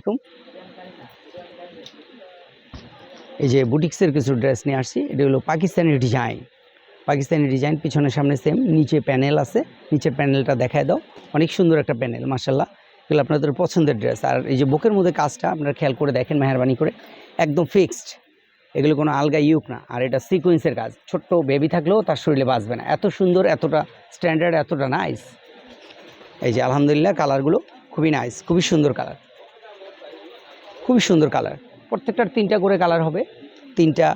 আলাইকুম। এই যে বুটিক্সের কিছু ড্রেস নিয়ে আসছি, এটা হলো পাকিস্তানি ডিজাইন। পাকিস্তানি ডিজাইন, পিছনে সামনে সেম নিচে প্যানেল আছে। নিচের প্যানেলটা দেখায় দাও। অনেক সুন্দর একটা প্যানেল মাসাল্লাহ এগুলো আপনাদের পছন্দের ড্রেস। আর এই যে বুকের মধ্যে কাজটা আপনারা খেয়াল করে দেখেন, মেহরবানি করে। একদম ফিক্সড এগুলো কোনো আলগা ইউক না। আর এটা সিকোয়েন্সের কাজ। ছোট্ট বেবি থাকলেও তার শরীরে বাঁচবে না। এত সুন্দর, এতটা স্ট্যান্ডার্ড এতটা নাইস এই যে আলহামদুলিল্লাহ কালারগুলো খুবই নাইস খুবই সুন্দর কালার খুবই সুন্দর কালার প্রত্যেকটার তিনটা করে কালার হবে। তিনটা,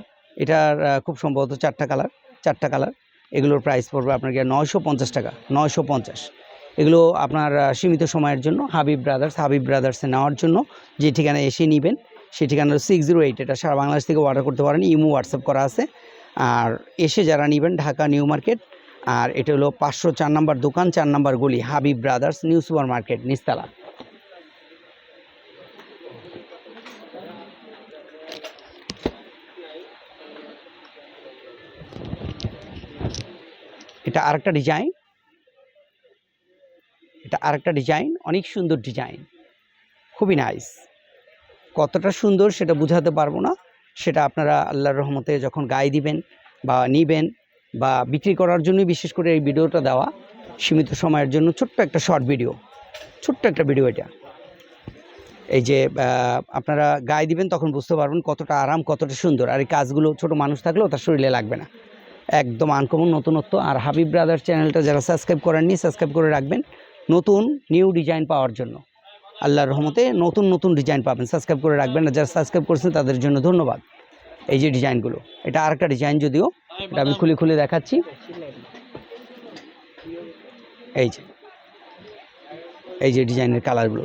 এটার খুব সম্ভবত চারটা কালার চারটা কালার এগুলোর প্রাইস পড়বে আপনার গিয়ে নয়শো পঞ্চাশ টাকা, নয়শো পঞ্চাশ। এগুলো আপনার সীমিত সময়ের জন্য, হাবিব ব্রাদার্স হাবিব ব্রাদার্সে নেওয়ার জন্য। যে ঠিকানায় এসে নেবেন, সেই ঠিকানা সিক্স জিরো এইট এটা সারা বাংলাদেশ থেকে অর্ডার করতে পারেন, ইমো, হোয়াটসঅ্যাপ করা আছে। আর এসে যারা নেবেন, ঢাকা নিউ মার্কেট, আর এটা হলো পাঁচশো চার নাম্বার দোকান, চার নাম্বার গলি, Habib brothers new super market Nistala. এটা আরেকটা ডিজাইন এটা আরেকটা ডিজাইন অনেক সুন্দর ডিজাইন খুবই নাইস কতটা সুন্দর সেটা বুঝাতে পারব না। সেটা আপনারা আল্লাহর রহমতে যখন গায়ে দিবেন বা নিবেন বা বিক্রি করার জন্য বিশেষ করে এই ভিডিওটা দেওয়া, সীমিত সময়ের জন্য ছোট্ট একটা শর্ট ভিডিও ছোট্ট একটা ভিডিও এটা। এই যে আপনারা গায়ে দিবেন তখন বুঝতে পারবেন কতটা আরাম, কতটা সুন্দর। আর এই কাজগুলো ছোট মানুষ থাকলেও তার শরীরে লাগবে না। একদম আনকমন নতুনত্ব। আর হাবিব ব্রাদার চ্যানেলটা যারা সাবস্ক্রাইব করেননি সাবস্ক্রাইব করে রাখবেন। নতুন নিউ ডিজাইন পাওয়ার জন্য। আল্লাহর রহমতে নতুন নতুন ডিজাইন পাবেন। সাবস্ক্রাইব করে রাখবেন আর যারা সাবস্ক্রাইব করছেন, তাদের জন্য ধন্যবাদ। এই যে ডিজাইনগুলো এটা আরেকটা ডিজাইন যদিও, এটা আমি খুলে খুলে দেখাচ্ছি। এই যে এই যে ডিজাইনের কালারগুলো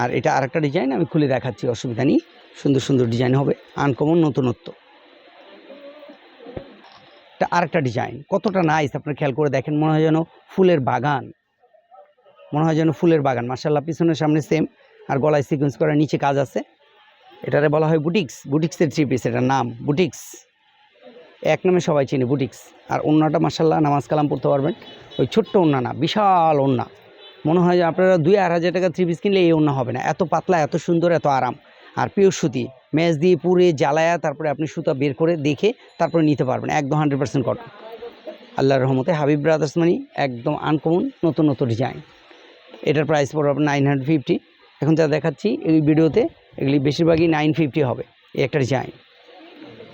আর এটা আরেকটা ডিজাইন আমি খুলে দেখাচ্ছি, অসুবিধা নেই। সুন্দর সুন্দর ডিজাইন হবে। আনকমন নতুনত্ব। এটা আরেকটা ডিজাইন কতটা নাইস আপনার খেয়াল করে দেখেন, মনে হয় যেন ফুলের বাগান। মনে হয় যেন ফুলের বাগান। মার্শাল্লাহ পিছনের সামনে সেম আর গলায় সিকোয়েন্স করা নিচে কাজ আছে। এটারে বলা হয় বুটিক্স। বুটিক্সের থ্রি পিস এটার নাম বুটিক্স। এক নামে সবাই চিনি বুটিক্স। আর অন্যটা মার্শাল্লাহ নামাজ কালাম পড়তে পারবেন। ওই ছোট্ট ওন্না না, বিশাল ওন্না। মনে হয় যে আপনারা দুই আড়াই হাজার টাকা থ্রি পিস কিনলে এই ওন্না হবে না। এত পাতলা, এত সুন্দর, এত আরাম। আর পিওর সুতি। ম্যাচ দিয়ে পুরে জ্বালায়া তারপরে আপনি সুতা বের করে দেখে তারপরে নিতে পারবেন। একদম হান্ড্রেড পার্সেন্ট কটন আল্লাহর রহমতে হাবিব ব্রাদার্স মানি একদম আনকমন নতুন নতুন ডিজাইন এটার প্রাইস পড়বে নাইন হান্ড্রেড ফিফটি এখন যা দেখাচ্ছি এই ভিডিওতে এগুলি বেশিরভাগই নাইন ফিফটি হবে এই একটা ডিজাইন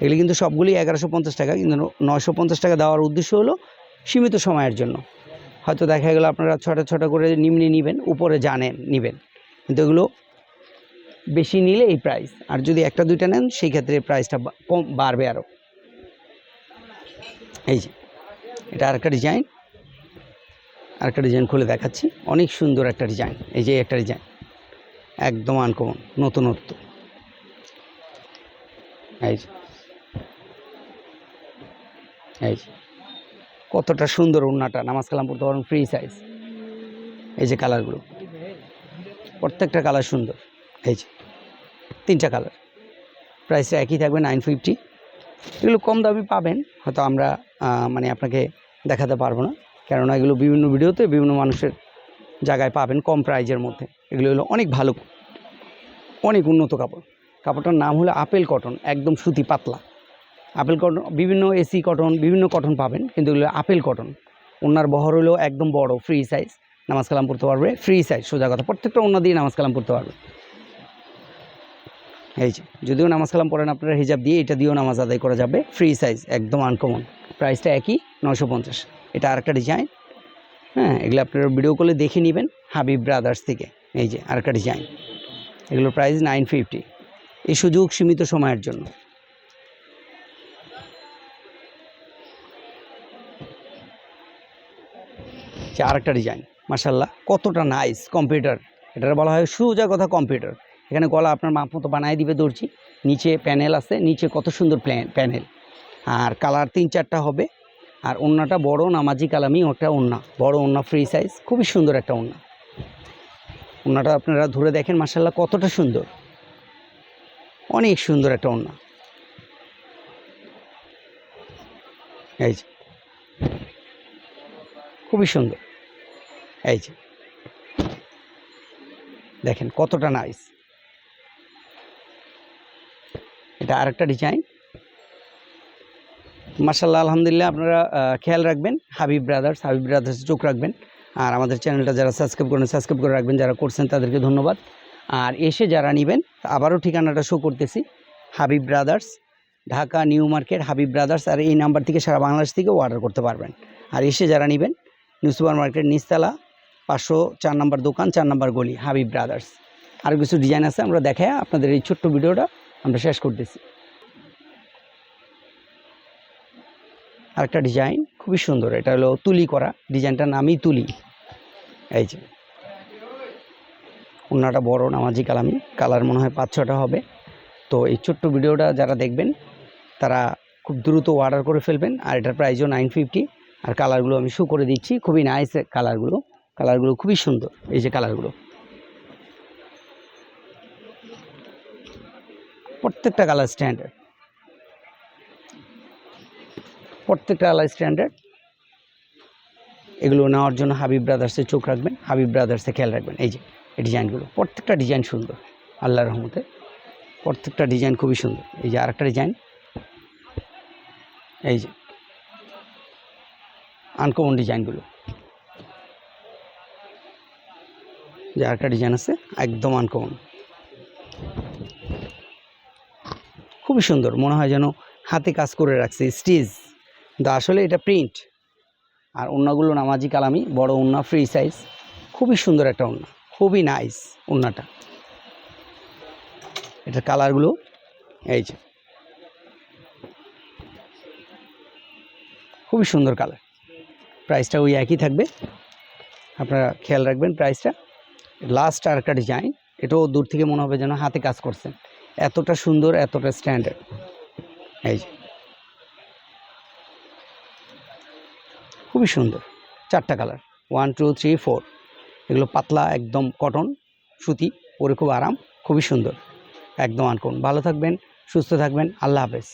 এগুলি কিন্তু সবগুলি এগারোশো পঞ্চাশ টাকা, কিন্তু নয়শো পঞ্চাশ টাকা দেওয়ার উদ্দেশ্য হলো সীমিত সময়ের জন্য। হয়তো দেখা গেলো আপনারা ছটা ছটা করে নিম্নে নেবেন, উপরে জানেন, নেবেন। কিন্তু এগুলো বেশি নিলে এই প্রাইস আর যদি একটা, দুইটা নেন, সেই ক্ষেত্রে প্রাইসটা কম, বাড়বে আরও এই যে, এটা আরেকটা ডিজাইন আরেকটা ডিজাইন খুলে দেখাচ্ছি। অনেক সুন্দর একটা ডিজাইন এই যে একটা ডিজাইন একদম আনকমন নতুনত্ব। এই যে এই যে, কতটা সুন্দর ওড়নাটা। নামাজ কালাম পড়তে পারেন ফ্রি সাইজ এই যে কালারগুলো প্রত্যেকটা কালার সুন্দর। এই যে তিনটা কালার প্রাইসটা একই থাকবে নাইন ফিফটি এগুলো কম দামি পাবেন, হয়তো আমরা মানে আপনাকে দেখাতে পারব না। কেননা এগুলো বিভিন্ন ভিডিওতে বিভিন্ন মানুষের জায়গায় পাবেন কম প্রাইজের মধ্যে। এগুলো হলো অনেক ভালো, অনেক উন্নত কাপড়। কাপড়টার নাম হলো আপেল কটন একদম সুতি পাতলা। আপেল কটন বিভিন্ন এসি কটন বিভিন্ন কটন পাবেন, কিন্তু এগুলো আপেল কটন ওনার বহর হলো একদম বড় ফ্রি সাইজ নামাজ কালাম পড়তে পারবে ফ্রি সাইজ সোজা কথা। প্রত্যেকটা ওনা দিয়ে নামাজ কালাম পড়তে পারবে। এই যে, যদিও নামাজ কালাম পড়েন আপনারা, হিজাব দিয়ে এটা দিয়েও নামাজ আদায় করা যাবে। ফ্রি সাইজ একদম আনকমন প্রাইসটা একই নশো পঞ্চাশ। এটা আরেকটা ডিজাইন হ্যাঁ এগুলো আপনারা ভিডিও কলে দেখে নেবেন হাবিব ব্রাদার্স থেকে। এই যে, আরেকটা ডিজাইন এগুলোর প্রাইস নাইন ফিফটি এই সুযোগ সীমিত সময়ের জন্য। যে আরেকটা ডিজাইন মার্শাল্লাহ কতটা নাইস কম্পিউটার এটার বলা হয় সোজা কথা কম্পিউটার এখানে গলা আপনার মাপ মতো বানায় দিবে দর্জি। নিচে প্যানেল আছে, নিচে কত সুন্দর প্যানেল। আর কালার তিন চারটা হবে। আর ওন্নাটা বড় নামাজি কালামি ওটা ওন্না। বড় ওন্না ফ্রি সাইজ খুবই সুন্দর একটা ওন্না। ওন্নাটা আপনারা ধরে দেখেন মার্শাল্লাহ কতটা সুন্দর। অনেক সুন্দর একটা ওন্না। এই যে। খুবই সুন্দর। এই যে। দেখেন, কতটা নাইস এটা আরেকটা ডিজাইন মার্শাল্লাহ আলহামদুলিল্লাহ, আপনারা খেয়াল রাখবেন, হাবিব ব্রাদার্স হাবিব ব্রাদার্স চোখ রাখবেন। আর আমাদের চ্যানেলটা যারা সাবস্ক্রাইব করেন সাবস্ক্রাইব করে রাখবেন, যারা করছেন, তাদেরকে ধন্যবাদ। আর এসে যারা নেবেন, আবারও ঠিকানাটা শো করতেছি, Habib Brothers Dhaka New Market, Habib Brothers আর এই নাম্বার থেকে সারা বাংলাদেশ থেকে অর্ডার করতে পারবেন। আর এসে যারা নেবেন, নিউ সুপার মার্কেট নিচতলা, পাঁচশো চার নম্বর দোকান, চার নম্বর গলি, হাবিব ব্রাদার্স আরও কিছু ডিজাইন আছে, আমরা দেখাই আপনাদের এই ছোট্ট ভিডিওটা আমরা শেষ করতেছি। আরেকটা ডিজাইন খুবই সুন্দর, এটা হলো তুলি করা। ডিজাইনটার নামই তুলি। এই যে। ওনাটা বড়, নামাজি কালামি। কালার মনে হয় পাঁচ ছটা হবে। তো এই ছোট্ট ভিডিওটা যারা দেখবেন, তারা খুব দ্রুত অর্ডার করে ফেলবেন। আর এটার প্রাইসও নাইন ফিফটি আর কালারগুলো আমি শো করে দিচ্ছি। খুবই নাইস কালারগুলো কালারগুলো খুবই সুন্দর। এই যে কালারগুলো প্রত্যেকটা কালার স্ট্যান্ডার্ড প্রত্যেকটা কালার স্ট্যান্ডার্ড এগুলো নেওয়ার জন্য হাবিব ব্রাদার্সে চোখ রাখবেন, হাবিব ব্রাদার্সে খেয়াল রাখবেন। এই যে, এই ডিজাইনগুলো প্রত্যেকটা ডিজাইন সুন্দর, আল্লাহর রহমতে। প্রত্যেকটা ডিজাইন খুবই সুন্দর। এই যে আরেকটা ডিজাইন এই যে আনকমন ডিজাইনগুলো যে আরেকটা ডিজাইন আছে, একদম আনকমন খুবই সুন্দর। মনে হয় যেন হাতে কাজ করে রাখছে। স্টিচ কিন্তু আসলে এটা প্রিন্ট। আর ওন্নাগুলো নামাজি কালামি বড় ওন্না, ফ্রি সাইজ। খুবই সুন্দর একটা ওন্না। খুবই নাইস ওন্নাটা। এটার কালারগুলো এই যে। খুবই সুন্দর কালার। প্রাইসটা ওই একই থাকবে। আপনারা খেয়াল রাখবেন প্রাইসটা। লাস্ট আর একটা ডিজাইন। এটাও দূর থেকে মনে হবে যেন হাতে কাজ করছেন এতটা সুন্দর, এতটা স্ট্যান্ডার্ড এই যে। খুবই সুন্দর। চারটা colour one two three four এগুলো পাতলা, একদম কটন সুতি, পরে খুব আরাম, খুবই সুন্দর। একদম আনকোন ভালো থাকবেন, সুস্থ থাকবেন। আল্লাহ হাফেজ।